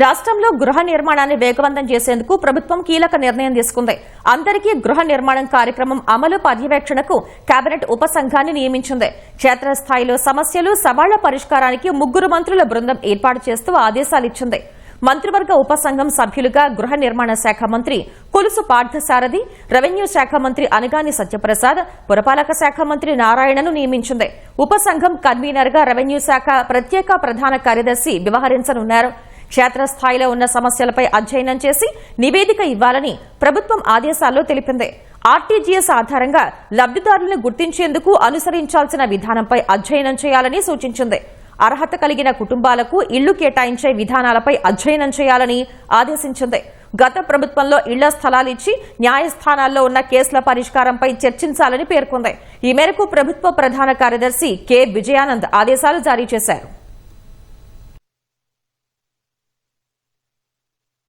రాష్ట్రంలో గృహ నిర్మాణాన్ని వేగవంతం చేసేందుకు ప్రభుత్వం కీలక నిర్ణయం తీసుకుంది. అందరికీ గృహ నిర్మాణం కార్యక్రమం అమలు పర్యవేక్షణకు కేబినెట్ ఉపసంఘాన్ని నియమించింది. క్షేత్రస్థాయిలో సమస్యలు సవాళ్ళ పరిష్కారానికి ముగ్గురు మంత్రుల బృందం ఏర్పాటు చేస్తూ ఆదేశాలిచ్చింది మంత్రివర్గ ఉపసంఘం సభ్యులుగా గృహ నిర్మాణ శాఖ మంత్రి కొలుసు పార్థసారథి రెవెన్యూ శాఖ మంత్రి అనగాని సత్యప్రసాద్ పురపాలక శాఖ మంత్రి నారాయణను నియమించింది. ఉపసంఘం కన్వీనర్గా రెవెన్యూ శాఖ ప్రత్యేక ప్రధాన కార్యదర్శి వ్యవహరించనున్నారు. క్షేత్రస్థాయిలో ఉన్న సమస్యలపై అధ్యయనం చేసి నివేదిక ఇవ్వాలని ప్రభుత్వం ఆదేశాల్లో తెలిపింది. ఆర్టీజీఎస్ ఆధారంగా లబ్దిదారులను గుర్తించేందుకు అనుసరించాల్సిన విధానంపై అధ్యయనం చేయాలని సూచించింది. అర్హత కలిగిన కుటుంబాలకు ఇళ్ళు కేటాయించే విధానాలపై అధ్యయనం చేయాలని ఆదేశించింది. గత ప్రభుత్వంలో ఇళ్ళ స్థలాలిచ్చి న్యాయస్థానాల్లో ఉన్న కేసుల పరిష్కారంపై చర్చించాలని పేర్కొంది. ఈ మేరకు ప్రభుత్వ ప్రధాన కార్యదర్శి కె. విజయానంద్ ఆదేశాలు జారీ చేశారు.